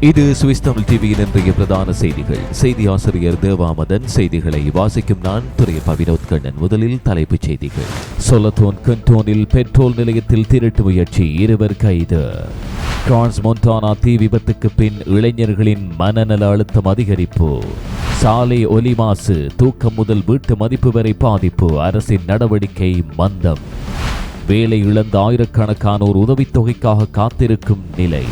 இது சுவிஸ் தமிழ் டிவியின் இன்றைய பிரதான செய்திகள். செய்தி ஆசிரியர் தேவாமதன் செய்திகளை வாசிக்கும் நான் துறைய பவினோத் கண்ணன். முதலில் தலைப்புச் செய்திகள். சொலத்தோன் கண்டோனில் பெட்ரோல் நிலையத்தில் திருட்டு முயற்சி இருவர் கைது. டிரான்ஸ் மொன்டானா தீ விபத்துக்கு பின் இளைஞர்களின் மனநல அழுத்தம் அதிகரிப்பு. சாலை ஒலி மாசு தூக்கம் முதல் வீட்டு மதிப்பு வரை பாதிப்பு அரசின் நடவடிக்கை மந்தம். வேலை இழந்த ஆயிரக்கணக்கானோர் உதவித்தொகைக்காக காத்திருக்கும் நிலை.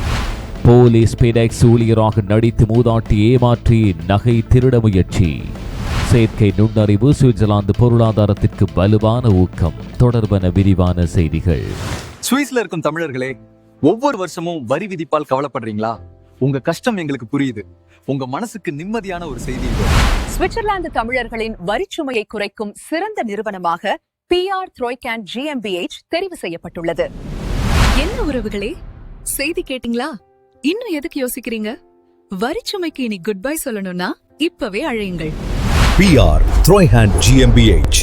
போலீஸ் பெடெக்ஸ் ஊழியராக நடித்து மூதாட்டி ஏமாற்றி நகை திருட முயற்சி. செயற்கை நுண்ணறிவு சுவிட்சர்லாந்து பொருளாதாரத்திற்கு வலுவான ஊக்கம். தொடர்பான விரிவான செய்திகள். சுவிஸ்ல இருக்கும் தமிழர்களே ஒவ்வொரு வருஷமும் வரி விதிப்பால் கவலைப்படுறீங்களா? உங்க கஷ்டம் எங்களுக்கு புரியுது. உங்க மனசுக்கு நிம்மதியான ஒரு செய்தி சுவிட்சர்லாந்து தமிழர்களின் வரிச்சுமையை குறைக்கும் சிறந்த நிறுவனமாக பிஆர் த்ரோய்கேன் ஜிஎம்பிஎச் தெரிவு செய்யப்பட்டுள்ளது. என்ன உறவுகளே? செய்தி கேட்டிங்களா? இன்னும் எதுக்கு யோசிக்கிறீங்க? வரிச்சுமைக்கு இனி குட் பை சொல்லணும்னா இப்பவே அழையுங்கள். பிஆர் த்ரோய்ஹேண்ட் ஜிஎம்பிஎச்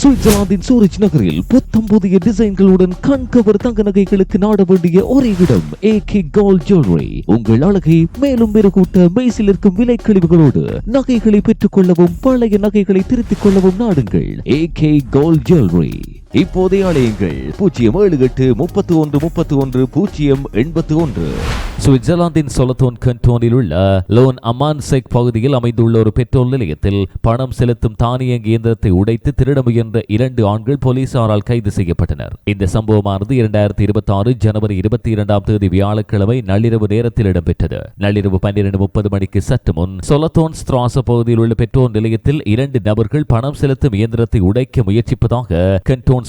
சுவிட்சர்லாந்தின் சூரிச் நகரில் புத்தம் புதிய டிசைன்களுடன் கண்கவர் தங்க நகைகளுக்கு நாட வேண்டிய ஒரே இடம் ஏ கே கோல்ட் ஜுவல்லரி உங்கள் அழகை மேலும் மெருகூட்ட மெய்சில் இருக்கும் விலை கழிவுகளோடு நகைகளை பெற்றுக் கொள்ளவும் பழைய நகைகளை திருத்திக் கொள்ளவும் நாடுங்கள். ஏ கே கோல்ட் ஜுவல்லரி இப்போதே அழையுங்கள் பூஜ்ஜியம் ஏழு எட்டு முப்பத்தி ஒன்று முப்பத்தி ஒன்று பூஜ்ஜியம் எண்பத்தி ஒன்று சுவிட்சர்லாந்தின் சொலத்தோன் கண்டோனில் உள்ள லோன் அமான் செக் பகுதியில் அமைந்துள்ள ஒரு பெட்ரோல் நிலையத்தில் பணம் செலுத்தும் தானியங்கி இயந்திரத்தை உடைத்து திருட முயன்ற இரண்டு ஆண்கள் போலீசாரால் கைது செய்யப்பட்டனர். இந்த சம்பவமானது இரண்டாயிரத்தி இருபத்தி ஆறு ஜனவரி இருபத்தி இரண்டாம் தேதி வியாழக்கிழமை நள்ளிரவு நேரத்தில் இடம்பெற்றது. நள்ளிரவு பன்னிரண்டு முப்பது மணிக்கு சற்று முன் சொலத்தோன் ஸ்திராச பகுதியில் உள்ள பெட்ரோல் நிலையத்தில் இரண்டு நபர்கள் பணம் செலுத்தும் இயந்திரத்தை உடைக்க முயற்சிப்பதாக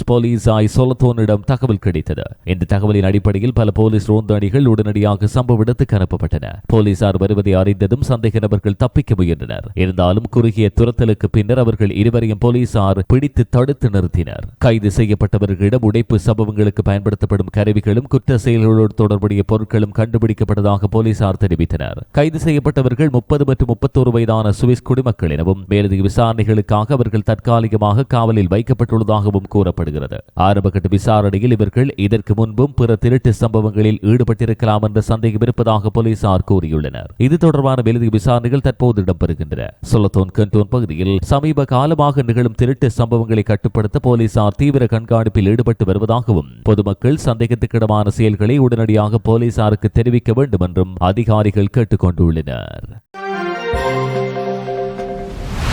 போலீஸ் ஆய் சொலத்தோனிடம் தகவல் கிடைத்தது. இந்த தகவலின் அடிப்படையில் பல போலீஸ் ரோந்து அணிகள் உடனடியாக சம்பவ இடத்துக்கு அனுப்பப்பட்டன. போலீசார் வருவதை அறிந்ததும் சந்தேக நபர்கள் தப்பிக்க முயன்றனர். இருந்தாலும் குறுகிய துரத்தலுக்கு பின்னர் அவர்கள் இருவரையும் போலீசார் பிடித்து தடுத்து நிறுத்தினர். கைது செய்யப்பட்டவர்களிடம் உடைப்பு சம்பவங்களுக்கு பயன்படுத்தப்படும் கருவிகளும் குற்ற செயல்களோடு தொடர்புடைய பொருட்களும் கண்டுபிடிக்கப்பட்டதாக போலீசார் தெரிவித்தனர். கைது செய்யப்பட்டவர்கள் முப்பது மற்றும் முப்பத்தோரு வயதான சுவிஸ் குடிமக்கள் எனவும் மேலதிக விசாரணைகளுக்காக அவர்கள் தற்காலிகமாக காவலில் வைக்கப்பட்டுள்ளதாகவும் கூறப்படுகிறது ஆரம்பகட்ட விசாரணையில் இவர்கள் இதற்கு முன்பும் பிற திருட்டு சம்பவங்களில் ஈடுபட்டிருக்கலாம் என்ற சந்தேகம் இருப்பதாக போலீசார் கூறியுள்ளனர். இது தொடர்பான மேலதிக விசாரணைகள் தற்போது இடம்பெறுகின்றன. சொலத்தோன் கண்டோன் பகுதியில் சமீப காலமாக நிகழும் திருட்டு சம்பவங்களை கட்டுப்படுத்த போலீசார் தீவிர கண்காணிப்பில் ஈடுபட்டு வருவதாகவும் பொதுமக்கள் சந்தேகத்துக்கிடமான செயல்களை உடனடியாக போலீசாருக்கு தெரிவிக்க வேண்டும் என்றும் அதிகாரிகள் கேட்டுக்கொண்டுள்ளனர்.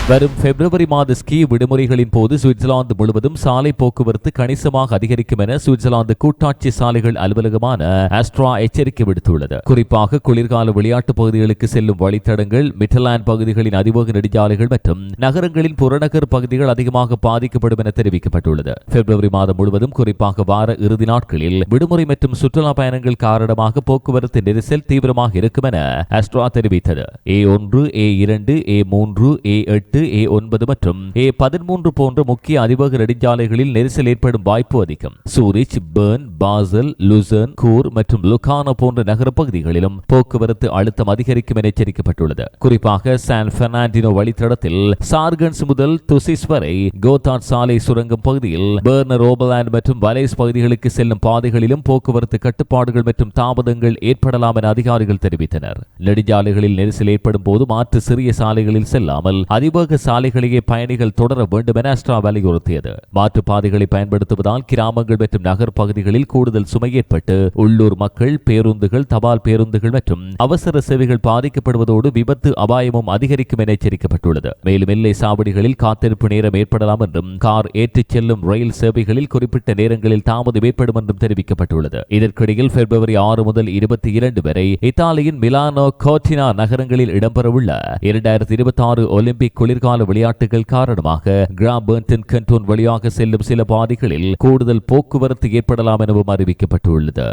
வரும் பிப்ரவரி மாத ஸ்கீ விடுமுறைகளின் போது சுவிட்சர்லாந்து முழுவதும் சாலை போக்குவரத்து கணிசமாக அதிகரிக்கும் என சுவிட்சர்லாந்து கூட்டாட்சி சாலைகள் அலுவலகமான ஆஸ்ட்ரா எச்சரிக்கை விடுத்துள்ளது. குறிப்பாக குளிர்கால விளையாட்டு பகுதிகளுக்கு செல்லும் வழித்தடங்கள் மிட்டலாண்ட் பகுதிகளின் அதிவேக நெடுஞ்சாலைகள் மற்றும் நகரங்களின் புறநகர் பகுதிகள் அதிகமாக பாதிக்கப்படும் என தெரிவிக்கப்பட்டுள்ளது. பிப்ரவரி மாதம் முழுவதும் குறிப்பாக வார இறுதி நாட்களில் விடுமுறை மற்றும் சுற்றுலா பயணங்கள் காரணமாக போக்குவரத்து நெரிசல் தீவிரமாக இருக்கும் என ஆஸ்ட்ரா தெரிவித்தது. ஏ ஒன்று ஏ இரண்டு ஏ மூன்று ஏ எட்டு எட்டு ஏ ஒன்பது மற்றும் ஏ பதிமூன்று போன்ற முக்கிய அதிவேக நெடுஞ்சாலைகளில் நெரிசல் ஏற்படும் வாய்ப்பு அதிகம். சூரிச் பேர்ன் பாசல் லுசன் கூர் மற்றும் லுகானோ போன்ற நகர பகுதிகளிலும் போக்குவரத்து அழுத்தம் அதிகரிக்கும் என எச்சரிக்கப்பட்டுள்ளது. குறிப்பாக சான் பெர்னாண்டினோ வழித்தடத்தில் சார்கன்ஸ் முதல் துசிஸ் வரை கோதாட் சாலை சுரங்கம் பகுதியில் பேர்னர் ஓபலாண்ட் மற்றும் வலேஸ் பகுதிகளுக்கு செல்லும் பாதைகளிலும் போக்குவரத்து கட்டுப்பாடுகள் மற்றும் தாமதங்கள் ஏற்படலாம் என அதிகாரிகள் தெரிவித்தனர். நெடுஞ்சாலைகளில் நெரிசல் ஏற்படும் போது மாற்று சிறிய சாலைகளில் செல்லாமல் அதிபர் அதிவேக சாலைகளையே பயணிகள் தொடர வேண்டும் என அஸ்ட்ரா வலியுறுத்தியது. மாற்றுப்பாதைகளை பயன்படுத்துவதால் கிராமங்கள் மற்றும் நகர் பகுதிகளில் கூடுதல் சுமை ஏற்பட்டு உள்ளூர் மக்கள் பேருந்துகள் தபால் பேருந்துகள் மற்றும் அவசர சேவைகள் பாதிக்கப்படுவதோடு விபத்து அபாயமும் அதிகரிக்கும் என எச்சரிக்கப்பட்டுள்ளது. மேலும் எல்லை சாவடிகளில் காத்திருப்பு நேரம் ஏற்படலாம் என்றும் கார் ஏற்றிச் செல்லும் ரயில் சேவைகளில் குறிப்பிட்ட நேரங்களில் தாமதம் ஏற்படும் என்றும் தெரிவிக்கப்பட்டுள்ளது. இதற்கிடையில் பிப்ரவரி ஆறு முதல் இருபத்தி இரண்டு வரை இத்தாலியின் மிலானோ கோட்டினா நகரங்களில் இடம்பெறவுள்ள இரண்டாயிரத்தி இருபத்தி ஆறு ஒலிம்பிக் குளிர்கால விளையாட்டுகள் காரணமாக கிராபர்டன் கண்டோன் வழியாக செல்லும் சில பாதைகளில் கூடுதல் போக்குவரத்து ஏற்படலாம் எனவும் அறிவிக்கப்பட்டுள்ளது.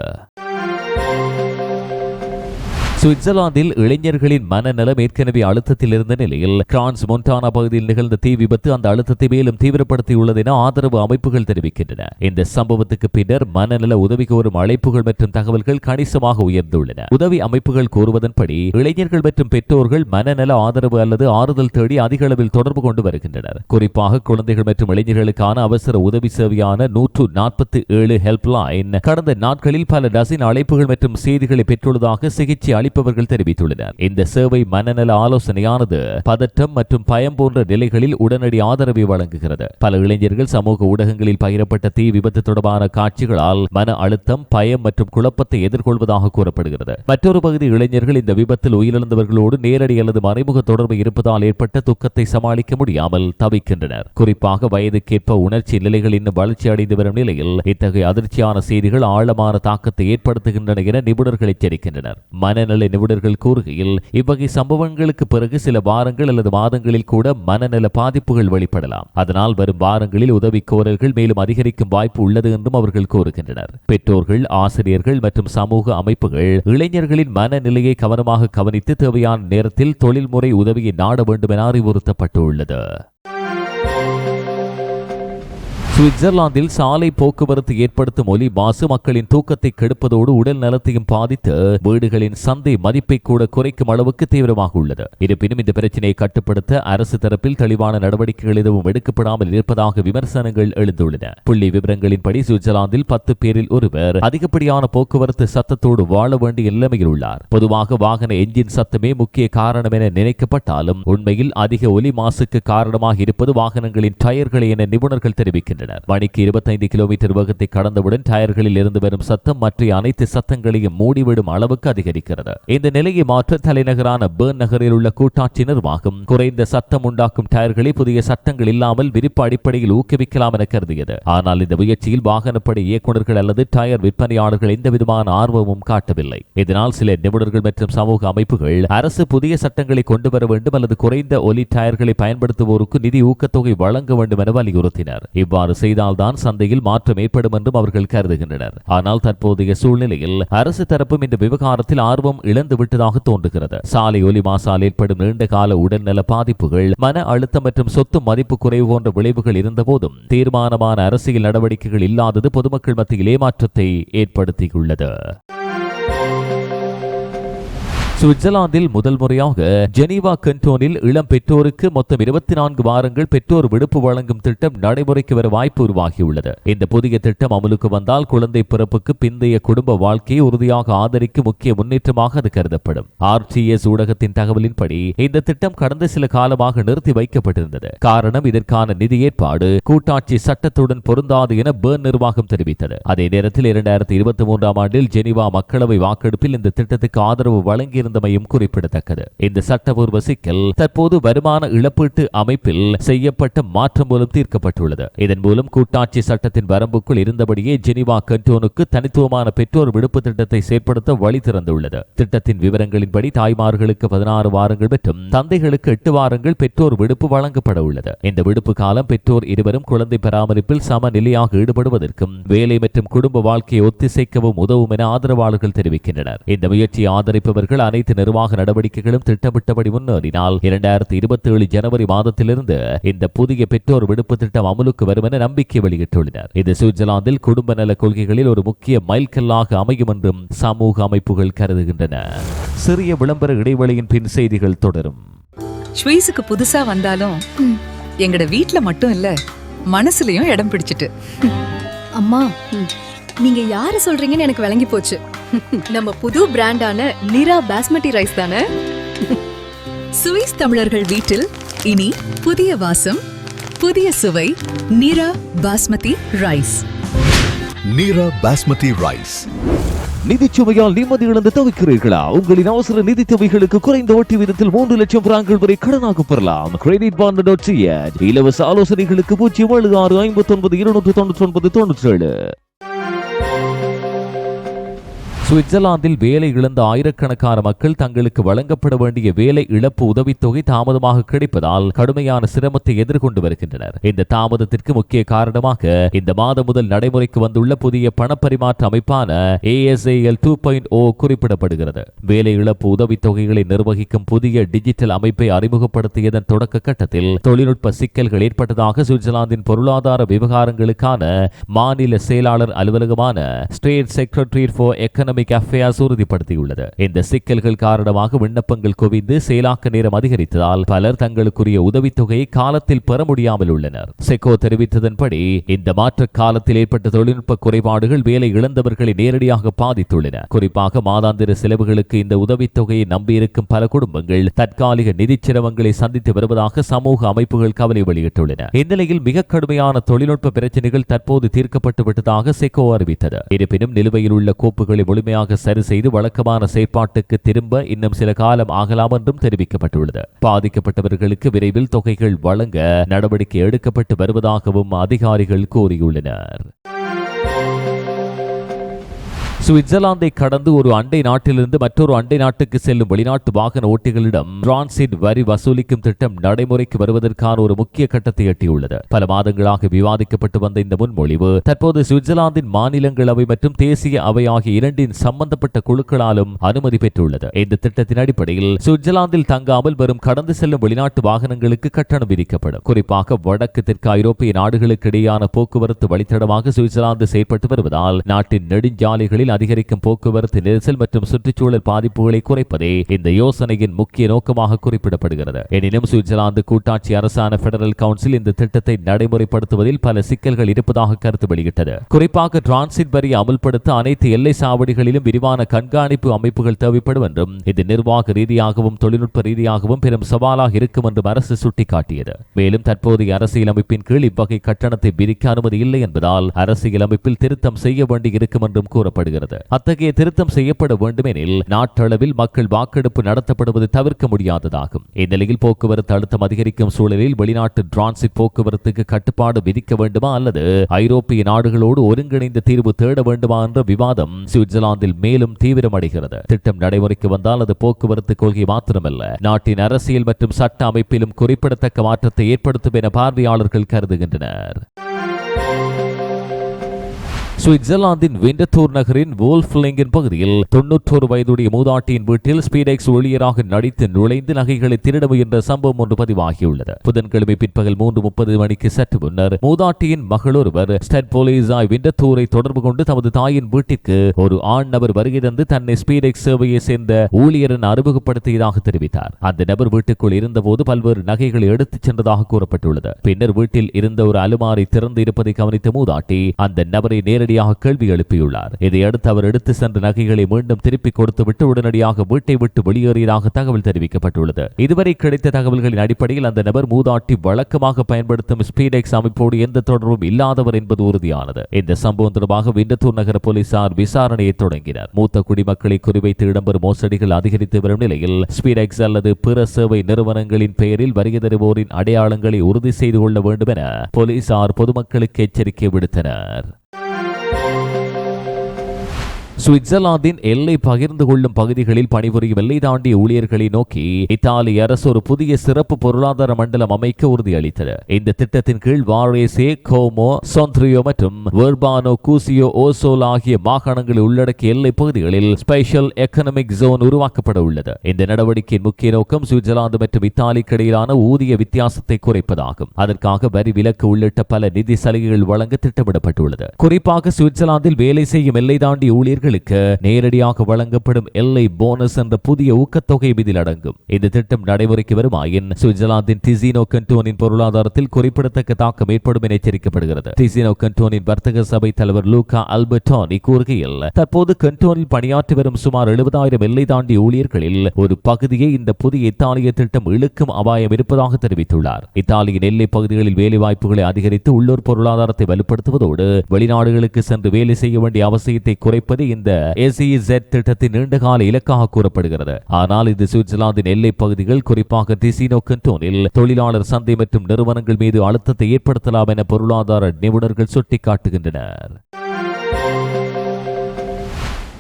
சுவிட்சர்லாந்தில் இளைஞர்களின் மனநலம் ஏற்கனவே அழுத்தத்தில் இருந்த நிலையில் கிரான்ஸ் மொன்டானா பகுதியில் நிகழ்ந்த தீ விபத்து அந்த அழுத்தத்தை மேலும் தீவிரப்படுத்தியுள்ளது என ஆதரவு அமைப்புகள் தெரிவிக்கின்றன. இந்த சம்பவத்துக்கு பின்னர் மனநல உதவி கோரும் அழைப்புகள் மற்றும் தகவல்கள் கணிசமாக உயர்ந்துள்ளன. உதவி அமைப்புகள் கூறுவதன்படி இளைஞர்கள் மற்றும் பெற்றோர்கள் மனநல ஆதரவு அல்லது ஆறுதல் தேடி அதிக அளவில் தொடர்பு கொண்டு வருகின்றனர். குறிப்பாக குழந்தைகள் மற்றும் இளைஞர்களுக்கான அவசர உதவி சேவையான நூற்று நாற்பத்தி ஏழு ஹெல்ப் லைன் கடந்த நாட்களில் பல டசின் அழைப்புகள் மற்றும் செய்திகளை பெற்றுள்ளதாக சிகிச்சை அளிப்பவர்கள் தெரிவித்துள்ளனர். இந்த சேவை மனநல ஆலோசனையானது பதற்றம் மற்றும் பயம் போன்ற நிலைகளில் உடனடி ஆதரவை வழங்குகிறது. பல இளைஞர்கள் சமூக ஊடகங்களில் பகிரப்பட்ட தீ விபத்து தொடர்பான காட்சிகளால் மன அழுத்தம் பயம் மற்றும் குழப்பத்தை எதிர்கொள்வதாக கூறப்படுகிறது. மற்றொரு பகுதி இளைஞர்கள் இந்த விபத்தில் உயிரிழந்தவர்களோடு நேரடி அல்லது மறைமுக தொடர்பு இருப்பதால் ஏற்பட்ட துக்கத்தை சமாளிக்க முடியாமல் தவிக்கின்றனர். குறிப்பாக வயதுக்கேற்ப உணர்ச்சி நிலைகள் இன்னும் வளர்ச்சி அடைந்து வரும் நிலையில் இத்தகைய அதிர்ச்சியான செய்திகள் ஆழமான தாக்கத்தை ஏற்படுத்துகின்றன என நிபுணர்கள் எச்சரிக்கின்றனர். மனநல நிபுணர்கள் கூறுகையில் இவ்வகை சம்பவங்களுக்கு பிறகு சில வாரங்கள் அல்லது மாதங்களில் கூட மனநல பாதிப்புகள் வெளிப்படலாம். அதனால் வரும் வாரங்களில் உதவி கோரல்கள் மேலும் அதிகரிக்கும் வாய்ப்பு உள்ளது என்றும் அவர்கள் கூறுகின்றனர். பெற்றோர்கள் ஆசிரியர்கள் மற்றும் சமூக அமைப்புகள் இளைஞர்களின் மனநிலையை கவனமாக கவனித்து தேவையான நேரத்தில் தொழில்முறை உதவியை நாட வேண்டும் என அறிவுறுத்தப்பட்டுள்ளது. சுவிட்சர்லாந்தில் சாலை போக்குவரத்து ஏற்படுத்தும் ஒலி மாசு மக்களின் தூக்கத்தை கெடுப்பதோடு உடல் நலத்தையும் பாதித்து வீடுகளின் சந்தை மதிப்பை கூட குறைக்கும் அளவுக்கு தீவிரமாக உள்ளது. இருப்பினும் இந்த பிரச்சினையை கட்டுப்படுத்த அரசு தரப்பில் தெளிவான நடவடிக்கைகள் எதுவும் எடுக்கப்படாமல் இருப்பதாக விமர்சனங்கள் எழுந்துள்ளன. புள்ளி விவரங்களின்படி சுவிட்சர்லாந்தில் பத்து பேரில் ஒருவர் அதிகப்படியான போக்குவரத்து சத்தத்தோடு வாழ வேண்டிய நிலைமையில் உள்ளார். பொதுவாக வாகன எஞ்சின் சத்தமே முக்கிய காரணம் என நினைக்கப்பட்டாலும் உண்மையில் அதிக ஒலி மாசுக்கு காரணமாக இருப்பது வாகனங்களின் டயர்களை என நிபுணர்கள் தெரிவிக்கின்றனர். மணிக்கு இருபத்தைந்து கிலோமீட்டர் வேகத்தை கடந்தவுடன் டயர்களில் இருந்து வரும் சத்தம் மற்ற அனைத்து சத்தங்களையும் மூடிவிடும் அளவுக்கு அதிகரிக்கிறது. இந்த நிலையை மாற்ற தலைநகரான பேர்ன் நகரில் உள்ள கூட்டாட்சி நிர்வாகம் குறைந்த சத்தம் உண்டாக்கும் டயர்களை புதிய சட்டங்கள் இல்லாமல் விருப்ப அடிப்படையில் ஊக்குவிக்கலாம் என கருதியது. ஆனால் இந்த முயற்சியில் வாகனப்படை இயக்குநர்கள் அல்லது டயர் விற்பனையாளர்கள் எந்த விதமான ஆர்வமும் காட்டவில்லை. இதனால் சில நிபுணர்கள் மற்றும் சமூக அமைப்புகள் அரசு புதிய சட்டங்களை கொண்டு வர வேண்டும் அல்லது குறைந்த ஒலி டயர்களை பயன்படுத்துவோருக்கு நிதி ஊக்கத்தொகை வழங்க வேண்டும் என வலியுறுத்தினர். இவ்வாறு செய்தால்தான் சந்தையில் மாற்றம் ஏற்படும் என்றும் அவர்கள் கருதுகின்றனர். ஆனால் தற்போதைய சூழ்நிலையில் அரசு தரப்பும் இந்த விவகாரத்தில் ஆர்வம் இழந்து விட்டதாக தோன்றுகிறது. சாலை ஒலி மாசால் ஏற்படும் நீண்ட கால உடல்நல பாதிப்புகள் மன அழுத்தம் மற்றும் சொத்து மதிப்பு குறைவு போன்ற விளைவுகள் இருந்தபோதும் தீர்மானமான அரசியல் நடவடிக்கைகள் இல்லாதது பொதுமக்கள் மத்தியில் ஏமாற்றத்தை ஏற்படுத்தியுள்ளது. சுவிட்சர்லாந்தில் முதல் முறையாக ஜெனீவா கண்டோனில் இளம் பெற்றோருக்கு மொத்தம் இருபத்தி நான்கு வாரங்கள் பெற்றோர் விடுப்பு வழங்கும் திட்டம் நடைமுறைக்கு வர வாய்ப்பு உருவாகியுள்ளது. இந்த புதிய திட்டம் அமலுக்கு வந்தால் குழந்தை பிறப்புக்கு பிந்தைய குடும்ப வாழ்க்கையை உறுதியாக ஆதரிக்கும் முக்கிய முன்னேற்றமாக அது கருதப்படும். ஆர்டிஎஸ் ஊடகத்தின் தகவலின்படி இந்த திட்டம் கடந்த சில காலமாக நிறுத்தி வைக்கப்பட்டிருந்தது. காரணம் இதற்கான நிதி ஏற்பாடு கூட்டாட்சி சட்டத்துடன் பொருந்தாது என பேர்ன் நிர்வாகம் தெரிவித்தது. அதே நேரத்தில் இரண்டாயிரத்தி இருபத்தி மூன்றாம் ஆண்டில் ஜெனீவா மக்களவை வாக்கெடுப்பில் இந்த திட்டத்துக்கு ஆதரவு வழங்கியிருந்த இருந்தமையும் குறிப்பிடத்தக்கது. இந்த சட்டபூர்வ சிக்கல் தற்போது வருமான இழப்பீட்டு அமைப்பில் செய்யப்பட்ட மாற்றம் மூலம் தீர்க்கப்பட்டுள்ளது. இதன் மூலம் கூட்டாட்சி சட்டத்தின் வரம்புக்குள் இருந்தபடியே ஜெனிவா கண்டோனுக்கு தனித்துவமான பெற்றோர் விடுப்பு திட்டத்தை செயற்படுத்த வழி திறந்துள்ளது. திட்டத்தின் விவரங்களின்படி தாய்மார்களுக்கு பதினாறு வாரங்கள் மற்றும் தந்தைகளுக்கு எட்டு வாரங்கள் பெற்றோர் விடுப்பு வழங்கப்பட உள்ளது. இந்த விடுப்பு காலம் பெற்றோர் இருவரும் குழந்தை பராமரிப்பில் சமநிலையாக ஈடுபடுவதற்கும் வேலை மற்றும் குடும்ப வாழ்க்கையை ஒத்திசைக்கவும் உதவும் என ஆதரவாளர்கள் தெரிவிக்கின்றனர். இந்த முயற்சியை ஆதரிப்பவர்கள் அனைத்து நிர்வாக நடவடிக்கைகளும் திட்டமிட்டபடி முன்னேறினால் இரண்டாயிரத்தி இருபத்தி ஏழு ஜனவரி மாதத்திலிருந்து இந்த புதிய பெற்றோர் விடுப்பு திட்டம் அமலுக்கு வரும் என நம்பிக்கை வெளியிட்டுள்ளனர். இது சுவிட்சர்லாந்தில் குடும்ப நல கொள்கைகளில் ஒரு முக்கிய மைல்கல்லாக அமையும் என்றும் சமூக அமைப்புகள் கருதுகின்றன. சிறிய விளம்பர இடைவெளியின் பின் செய்திகள் தொடரும். ஸ்வீஸுக்கு புதுசா வந்தாலும் எங்கட வீட்ல மட்டும் இல்ல மனசுலயும் இடம் பிடிச்சிட்டு. அம்மா நீங்க யார சொல்றீங்கன்னு எனக்கு விளங்கி போச்சு. நம்ம புது பிராண்டான நிரா பாஸ்மதி ரைஸ் தானே? சுவிஸ் தமிழர்கள் வீட்டில் இனி புதிய வாசம் புதிய சுவை நிரா பாஸ்மதி ரைஸ். நீரா பாஸ்மதி ரைஸ். நிதிச்சுமையால் நிம்மதி இழந்து தவிக்கிறீர்களா? உங்களின் அவசர நிதி தேவைகளுக்கு குறைந்த வட்டி விதத்தில் மூன்று லட்சம் பிராங்கள் வரை கடனாக பெறலாம். கிரெடிட் பாண்ட் டாட் இலவச ஆலோசனைகளுக்கு பூஜ்ஜியம் ஏழு ஆறு ஐம்பத்தி ஒன்பது இருநூற்று தொண்ணூற்றி ஒன்பது தொண்ணூற்றி ஏழு சுவிட்சர்லாந்தில் வேலை இழந்த ஆயிரக்கணக்கான மக்கள் தங்களுக்கு வழங்கப்பட வேண்டிய வேலை இழப்பு உதவித்தொகை தாமதமாக கிடைப்பதால் கடுமையான சிரமத்தை எதிர்கொண்டு வருகின்றனர். இந்த தாமதத்திற்கு முக்கிய காரணமாக இந்த மாதம் முதல் நடைமுறைக்கு வந்துள்ள புதிய பணப்பரிமாற்ற அமைப்பான ஏஎஸ்ஏஎல் டூ பாயிண்ட் ஓ குறிப்பிடப்படுகிறது. வேலை இழப்பு உதவித்தொகைகளை நிர்வகிக்கும் புதிய டிஜிட்டல் அமைப்பை அறிமுகப்படுத்தியதன் தொடக்க கட்டத்தில் தொழில்நுட்ப சிக்கல்கள் ஏற்பட்டதாக சுவிட்சர்லாந்தின் பொருளாதார விவகாரங்களுக்கான மாநில செயலாளர் அலுவலகமான state secretary for economic affairs உறுதிப்படுத்தியுள்ளது. இந்த சிக்கல்கள் காரணமாக விண்ணப்பங்கள் குவிந்து செயலாக்க நேரம் அதிகரித்ததால் பலர் தங்களுக்குரிய உதவித்தொகையை காலத்தில் பெற முடியாமல் உள்ளனர். செக்கோ தெரிவித்ததன்படி இந்த மாற்ற காலத்தில் ஏற்பட்ட தொழில்நுட்ப குறைபாடுகள் வேலை இழந்தவர்களை நேரடியாக பாதித்துள்ளன. குறிப்பாக மாதாந்திர செலவுகளுக்கு இந்த உதவித்தொகையை நம்பியிருக்கும் பல குடும்பங்கள் தற்காலிக நிதி சிரமங்களை சந்தித்து வருவதாக சமூக அமைப்புகள் கவலை வெளியிட்டுள்ளன. இந்நிலையில் மிக கடுமையான தொழில்நுட்ப பிரச்சனைகள் தற்போது தீர்க்கப்பட்டு விட்டதாக செக்கோ அறிவித்தது. இருப்பினும் நிலுவையில் உள்ள கோப்புகளை முழுமையாக சரி செய்து வழக்கமான செயற்பாட்டுக்கு திரும்ப இன்னும் சில காலம் ஆகலாம் என்றும் தெரிவிக்கப்பட்டுள்ளது. பாதிக்கப்பட்டவர்களுக்கு விரைவில் தொகைகள் வழங்க நடவடிக்கை எடுக்கப்பட்டு வருவதாகவும் அதிகாரிகள் கூறியுள்ளனர். சுவிட்சர்லாந்தை கடந்து ஒரு அண்டை நாட்டிலிருந்து மற்றொரு அண்டை நாட்டுக்கு செல்லும் வெளிநாட்டு வாகன ஓட்டிகளிடம் டிரான்சிட் வரி வசூலிக்கும் திட்டம் நடைமுறைக்கு வருவதற்கான ஒரு முக்கிய கட்டத்தை எட்டியுள்ளது. பல மாதங்களாக விவாதிக்கப்பட்டு வந்த இந்த முன்மொழிவு தற்போது சுவிட்சர்லாந்தின் மாநிலங்களவை மற்றும் தேசிய அவை ஆகிய இரண்டின் சம்பந்தப்பட்ட குழுக்களாலும் அனுமதி பெற்றுள்ளது. இந்த திட்டத்தின் அடிப்படையில் சுவிட்சர்லாந்தில் தங்காமல் வரும் கடந்து செல்லும் வெளிநாட்டு வாகனங்களுக்கு கட்டணம் விதிக்கப்படும். குறிப்பாக வடக்கு தெற்கு ஐரோப்பிய நாடுகளுக்கு இடையான போக்குவரத்து வழித்தடமாக சுவிட்சர்லாந்து செயல்பட்டு வருவதால் நாட்டின் நெடுஞ்சாலைகளில் அதிகரிக்கும் போக்குவரத்து நெரிசல் மற்றும் சுற்றுச்சூழல் பாதிப்புகளை குறைப்பதே இந்த யோசனையின் முக்கிய நோக்கமாக குறிப்பிடப்படுகிறது. எனினும் சுவிட்சர்லாந்து கூட்டாட்சி அரசான பெடரல் கவுன்சில் இந்த திட்டத்தை நடைமுறைப்படுத்துவதில் பல சிக்கல்கள் இருப்பதாக கருத்து வெளியிட்டது. குறிப்பாக டிரான்சிட் வரி அமல்படுத்த அனைத்து எல்லை சாவடிகளிலும் விரிவான கண்காணிப்பு அமைப்புகள் தேவைப்படும் என்றும் இது நிர்வாக ரீதியாகவும் தொழில்நுட்ப ரீதியாகவும் பெரும் சவாலாக இருக்கும் என்றும் அரசு சுட்டிக்காட்டியது. மேலும் தற்போதைய அரசியலமைப்பின் கீழ் இவ்வகை கட்டணத்தை விதிக்க அனுமதி இல்லை என்பதால் அரசியலமைப்பில் திருத்தம் செய்ய வேண்டியிருக்கும் என்றும் கூறப்படுகிறது. அத்தகைய திருத்தம் செய்யப்பட வேண்டுமெனில் நாட்டளவில் மக்கள் வாக்கெடுப்பு நடத்தப்படுவது தவிர்க்க முடியாததாகும். இந்நிலையில் போக்குவரத்து அழுத்தம் அதிகரிக்கும் சூழலில் வெளிநாட்டு டிரான்சிட் போக்குவரத்துக்கு கட்டுப்பாடு விதிக்க வேண்டுமா அல்லது ஐரோப்பிய நாடுகளோடு ஒருங்கிணைந்த தீர்வு தேட வேண்டுமா என்ற விவாதம் சுவிட்சர்லாந்தில் மேலும் தீவிரமடைகிறது. திட்டம் நடைமுறைக்கு வந்தால் அது போக்குவரத்து கொள்கை மாத்திரமல்ல. நாட்டின் அரசியல் மற்றும் சட்ட அமைப்பிலும் குறிப்பிடத்தக்க மாற்றத்தை ஏற்படுத்தும் என பார்வையாளர்கள் கருதுகின்றனர். சுவிட்சர்லாந்தின் விண்டத்தூர் நகரின் வோல்ஃபிலிங்கின் பகுதியில் தொன்னூற்றோரு வயதுடைய மூதாட்டியின் வீட்டில் ஸ்பீடெக்ஸ் ஊழியராக நடித்து நுழைந்து நகைகளை திருட முயன்ற சம்பவம் ஒன்று பதிவாகியுள்ளது. புதன்கிழமை பிற்பகல் மூன்று முப்பது மணிக்கு சற்று முன்னர் மூதாட்டியின் மகள் ஒருவர் ஸ்டெட் போலீசாய் விண்டத்தூரை தொடர்பு கொண்டு தமது தாயின் வீட்டிற்கு ஒரு ஆண் நபர் வருகை தந்து தன்னை ஸ்பீடெக்ஸ் சேவையை சேர்ந்த ஊழியரன் அறிமுகப்படுத்தியதாக தெரிவித்தார். அந்த நபர் வீட்டுக்குள் இருந்தபோது பல்வேறு நகைகளை எடுத்துச் சென்றதாக கூறப்பட்டுள்ளது. பின்னர் வீட்டில் இருந்த ஒரு அலுமாரி திறந்து இருப்பதை கவனித்த மூதாட்டி அந்த நபரை நேரடி உடனடியாக கேள்வி எழுப்பியுள்ளார். இதையடுத்து அவர் எடுத்து சென்ற நகைகளை மீண்டும் திருப்பி கொடுத்துவிட்டு உடனடியாக வீட்டை விட்டு வெளியேறியதாக தகவல் தெரிவிக்கப்பட்டுள்ளது. இதுவரை கிடைத்த தகவல்களின் அடிப்படையில் அந்த நபர் மூதாட்டி வழக்கமாக பயன்படுத்தும் ஸ்பீடெக்ஸ் அமைப்போடு எந்த தொடர்பும் இல்லாதவர் என்பது உறுதியானது. இந்த சம்பவம் தொடர்பாக விண்டத்தூர் நகர போலீசார் விசாரணையை தொடங்கினர். மூத்த குடிமக்களை குறிவைத்து இடம்பெறும் மோசடிகள் அதிகரித்து வரும் நிலையில் ஸ்பீடெக்ஸ் அல்லது பிற சேவை நிறுவனங்களின் பெயரில் வருகை தருவோரின் அடையாளங்களை உறுதி செய்து கொள்ள வேண்டும் என போலீசார் பொதுமக்களுக்கு எச்சரிக்கை விடுத்தனர். Música சுவிட்சர்லாந்தின் எல்லை பகிர்ந்து கொள்ளும் பகுதிகளில் பணிபுரியும் எல்லை தாண்டிய ஊழியர்களை நோக்கி இத்தாலி அரசு ஒரு புதிய சிறப்பு பொருளாதார மண்டலம் அமைக்க உறுதியளித்தது. இந்த திட்டத்தின் கீழ் வாரேசே கோமோ சொந்த்ரியோ மற்றும் வெர்பானோ கூசியோ ஓசோல் ஆகிய மாகாணங்களை உள்ளடக்கிய எல்லை பகுதிகளில் ஸ்பெஷல் எக்கனாமிக் ஜோன் உருவாக்கப்பட உள்ளது. இந்த நடவடிக்கையின் முக்கிய நோக்கம் சுவிட்சர்லாந்து மற்றும் இத்தாலிக்கு இடையிலான ஊதிய வித்தியாசத்தை குறைப்பதாகும். அதற்காக வரி விலக்கு உள்ளிட்ட பல நிதி சலுகைகள் வழங்க திட்டமிடப்பட்டுள்ளது. குறிப்பாக சுவிட்சர்லாந்தில் வேலை செய்யும் எல்லை தாண்டிய ஊழியர்களுக்கு நேரடியாக வழங்கப்படும் எல்லை போனஸ் என்ற புதிய ஊக்கத்தொகை இதில் அடங்கும். இந்த திட்டம் நடைமுறைக்கு வருமாயின் சுவிட்சர்லாந்தின் டிசினோ கண்டோனின் பொருளாதாரத்தில் குறிப்பிடத்தக்க தாக்கம் ஏற்படும் என எச்சரிக்கப்படுகிறது. டிசினோ கண்டோனின் வர்த்தக சபை தலைவர் லூகா அல்பர்டோனி கூறுகையில் தற்போது கண்டோனில் பணியாற்றி வரும் சுமார் எழுபதாயிரம் எல்லை தாண்டிய ஊழியர்களில் ஒரு பகுதியை இந்த புதிய இத்தாலிய திட்டம் இழுக்கும் அபாயம் இருப்பதாக தெரிவித்துள்ளார். இத்தாலியின் எல்லை பகுதிகளில் வேலை வாய்ப்புகளை அதிகரித்து உள்ளூர் பொருளாதாரத்தை வலுப்படுத்துவதோடு வெளிநாடுகளுக்கு சென்று வேலை செய்ய வேண்டிய அவசியத்தை குறைப்பது இந்த எஸ்இசெட் திட்டத்தின் நீண்டகால இலக்காக கூறப்படுகிறது. ஆனால் இது சுவிட்சர்லாந்தின் எல்லை பகுதிகள் குறிப்பாக டிசினோ கண்டோனில் தொழிலாளர் சந்தை மற்றும் நிறுவனங்கள் மீது அழுத்தத்தை ஏற்படுத்தலாம் என பொருளாதார நிபுணர்கள் சுட்டிக்காட்டுகின்றனர்.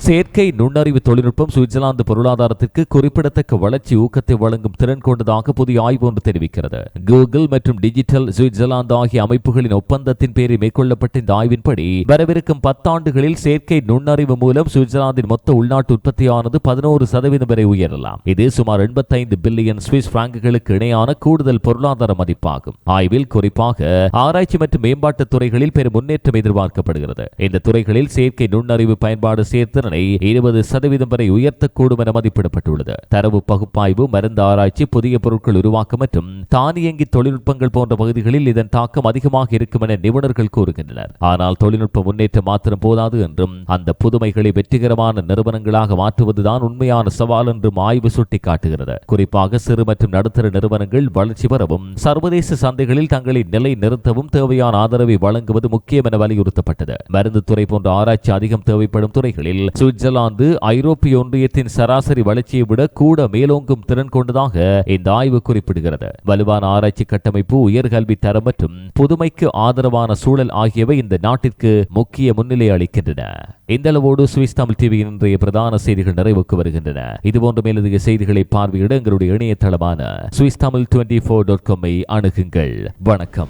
செயற்கை நுண்ணறிவு தொழில்நுட்பம் சுவிட்சர்லாந்து பொருளாதாரத்திற்கு குறிப்பிடத்தக்க வளர்ச்சி ஊக்கத்தை வழங்கும் திறன் கொண்டதாக புதிய ஆய்வு ஒன்று தெரிவிக்கிறது. கூகுள் மற்றும் டிஜிட்டல் சுவிட்சர்லாந்து ஆகிய அமைப்புகளின் ஒப்பந்தத்தின் பேரில் மேற்கொள்ளப்பட்ட இந்த ஆய்வின்படி வரவிருக்கும் பத்தாண்டுகளில் செயற்கை நுண்ணறிவு மூலம் சுவிட்சர்லாந்தின் மொத்த உள்நாட்டு உற்பத்தியானது பதினோரு சதவீதம் வரை உயரலாம். இது சுமார் எண்பத்தைந்து பில்லியன் சுவிஸ் பிராங்குகளுக்கு இணையான கூடுதல் பொருளாதார மதிப்பாகும். ஆய்வில் குறிப்பாக ஆராய்ச்சி மற்றும் மேம்பாட்டு துறைகளில் பெரும் முன்னேற்றம் எதிர்பார்க்கப்படுகிறது. இந்த துறைகளில் செயற்கை நுண்ணறிவு பயன்பாடு சேர்த்து சேர்த்திறனை இருபது சதவீதம் வரை உயர்த்தக்கூடும் என மதிப்பிடப்பட்டுள்ளது. தரவு பகுப்பாய்வு மருந்து ஆராய்ச்சி புதிய பொருட்கள் உருவாக்கம் மற்றும் தானியங்கி தொழில்நுட்பங்கள் போன்ற பகுதிகளில் இதன் தாக்கம் அதிகமாக இருக்கும் என நிபுணர்கள் கூறுகின்றனர். ஆனால் தொழில்நுட்ப முன்னேற்றம் மாத்திரம் போதாது என்றும் அந்த புதுமைகளை வெற்றிகரமான நிறுவனங்களாக மாற்றுவதுதான் உண்மையான சவால் என்றும் ஆய்வு சுட்டிக்காட்டுகிறது. குறிப்பாக சிறு மற்றும் நடுத்தர நிறுவனங்கள் வளர்ச்சி பெறவும் சர்வதேச சந்தைகளில் தங்களை நிலை நிறுத்தவும் தேவையான ஆதரவை வழங்குவது முக்கியம் என வலியுறுத்தப்பட்டது. மருந்து துறை போன்ற ஆராய்ச்சி அதிகம் தேவைப்படும் துறைகளில் சுவிட்சர்லாந்து ஐரோப்பிய ஒன்றியத்தின் சராசரி வளர்ச்சியை விட கூட மேலோங்கும் திறன் கொண்டதாக இந்த ஆய்வு குறிப்பிடுகிறது. வலுவான ஆராய்ச்சி கட்டமைப்பு உயர்கல்வி தரம் மற்றும் புதுமைக்கு ஆதரவான சூழல் ஆகியவை இந்த நாட்டிற்கு முக்கிய முன்னிலை அளிக்கின்றன. இந்த அளவோடு சுவிஸ் தமிழ் டிவியின் இன்றைய பிரதான செய்திகள் நிறைவுக்கு வருகின்றன. இதுபோன்ற மேலதிக செய்திகளை பார்வையிட எங்களுடைய இணையதளமான Swiss Tamil twenty four dot காமை அணுகுங்கள். வணக்கம்.